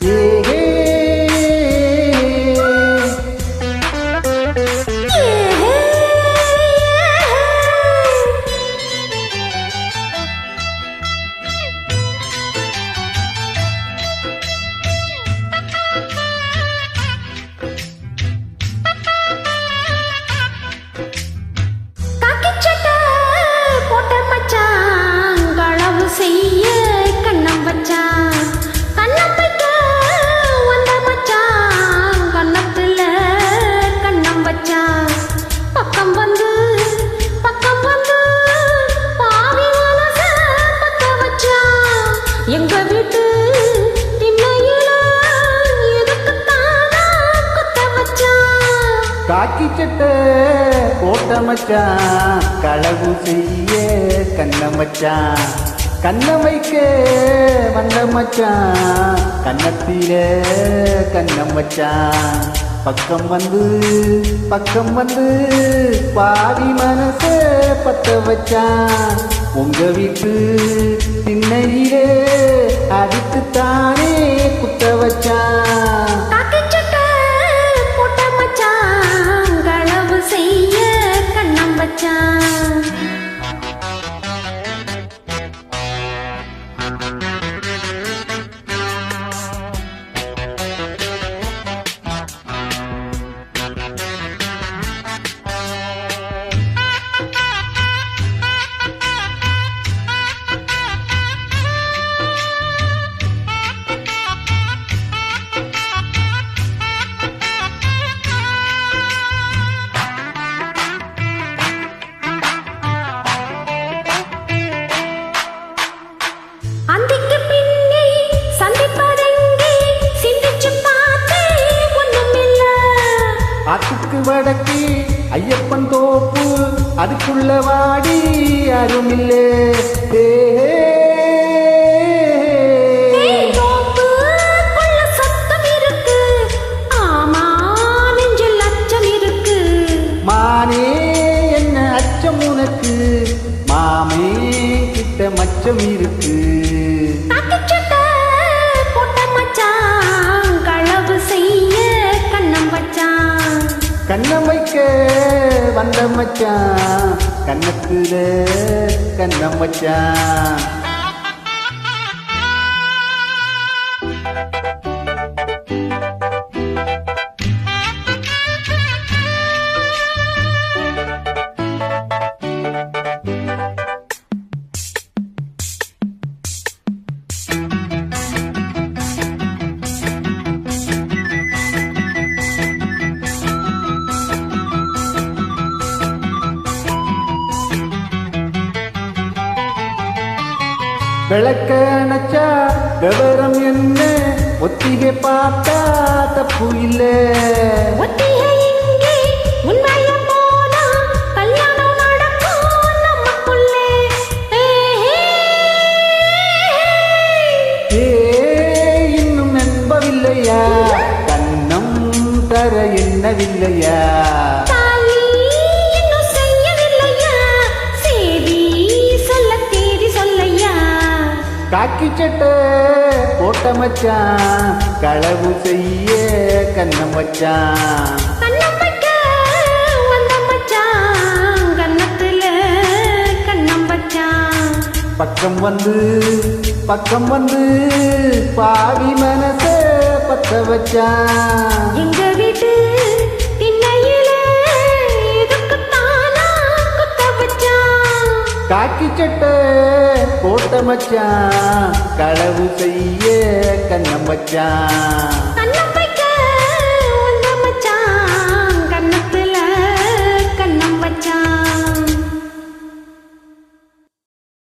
Yeah. காக்கி சட்டை போட்ட மச்சான். களவு செய்ய கண்ண மச்சான். கண்ண வைக்க வந்த மச்சான். கன்னத்திலே கண்ண மச்சான். பக்கம் வந்து பக்கம் வந்து பாதி மனச பத்த வச்சான். உங்க வீட்டு திண்ணையிலே அடித்து தானே குத்த வச்சான். ஐயப்பன் தோப்பு அதுக்குள்ள வாடி அருமில்லே. மானே என்ன அச்சம் உனக்கு? மாமே கிட்ட மச்சம் இருக்கு. கண்ணம் வைக்க வந்த மச்சான். கண்ணத்துல கண்ண மச்சான். விளக்க அணைச்சா விவரம் என்ன? ஒத்திகை பார்த்தா தப்பு இல்லை இன்னும் நம்பவில்லையா கண்ணம் தர எண்ணவில்லையா? காக்கி சட்டை போட்ட மச்சான் களவு செய்ய கண்ணம் வச்சான். பக்கம் வந்து பக்கம் வந்து பாவி மனச பத்த வச்சான் காக்கி சட்டை போட்ட மச்சான் களவு செய்ய கண்ணம் மச்சான்.